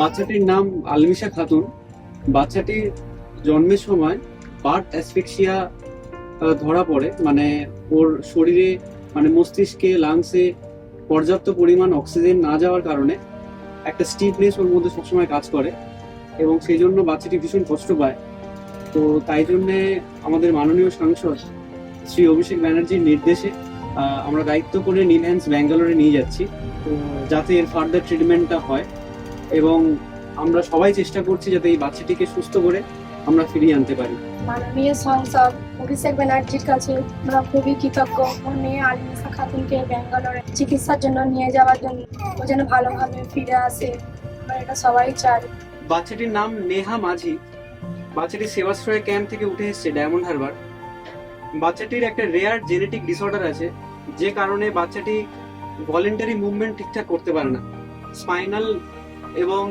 বাচ্চাটির নাম আলমিশা খাতুন। বাচ্চাটির জন্মের সময় বার্থ অ্যাসফিক্সিয়া ধরা পড়ে। মানে ওর শরীরে মানে মস্তিষ্কে, লাংসে পর্যাপ্ত পরিমাণ অক্সিজেন না যাওয়ার কারণে একটা স্টিফনেস ওর মধ্যে সবসময় কাজ করে এবং সেই জন্য বাচ্চাটি ভীষণ কষ্ট পায়। তো তাই জন্যে আমাদের মাননীয় সাংসদ শ্রী অভিষেক ব্যানার্জির নির্দেশে আমরা দায়িত্ব করে নিলহ্যান্স ব্যাঙ্গালোরে নিয়ে যাচ্ছি। তো যাতে এর ফার্দার ট্রিটমেন্টটা হয় এবং আমরা সবাই চেষ্টা করছি যাতে এই বাচ্চাটিকে সুস্থ করে আমরা ফিরিয়ে আনতে পারি। মাননীয় সংসদ অভিষেক ব্যানার্জির কাছে আমরা খুবই কৃতজ্ঞ। ওর মেয়ে আলিমিসা খাতুনকে ব্যাঙ্গালোরে চিকিৎসার জন্য নিয়ে যাওয়ার জন্য ও যেন ভালোভাবে ফিরে আসে। আমরা এটা সবাই চাই। বাচ্চাটির নাম নেহা মাঝি। বাচ্চাটি সেবাশ্রয় ক্যাম্প থেকে উঠে এসেছে ডায়মন্ড হারবার। বাচ্চাটির একটা রেয়ার জেনেটিক ডিসঅর্ডার আছে যে কারণে বাচ্চাটি ভলেন্টারি মুভমেন্ট ঠিকঠাক করতে পারে না। স্পাইনাল এবং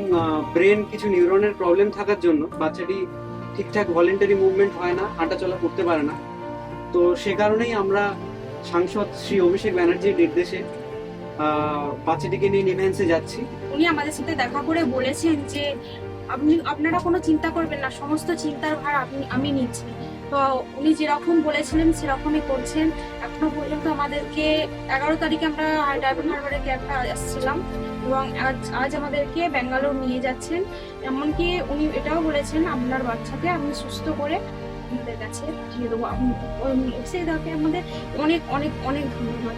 ব্রেন কিছু নিউরনের প্রবলেম থাকার জন্য বাচ্চাটি ঠিকঠাক ভলেন্টারি মুভমেন্ট হয় না, হাঁটাচলা করতে পারে না। তো সে কারণেই আমরা সাংসদ শ্রী অভিষেক ব্যানার্জির নির্দেশে বাচ্চাটিকে নিয়ে নিভেন্সে যাচ্ছি। উনি আমাদের সাথে দেখা করে বলেছেন যে, আপনি, আপনারা কোনো চিন্তা করবেন না, সমস্ত চিন্তার ভার আপনি, আমি নিচ্ছি। তো উনি যেরকম বলেছিলেন, সেরকমই করছেন। এখনও পর্যন্ত আমাদেরকে এগারো তারিখে আমরা ডায়মন্ড হারবারে ক্যাবটা আসছিলাম। এবং আজ আজ আমাদেরকে ব্যাঙ্গালোর নিয়ে যাচ্ছেন। এমনকি উনি এটাও বলেছেন, আপনার বাচ্চাকে আমি সুস্থ করে আমাদের কাছে পাঠিয়ে দেবো। আপনি- সেই আমাদের অনেক অনেক অনেক ধন্যবাদ।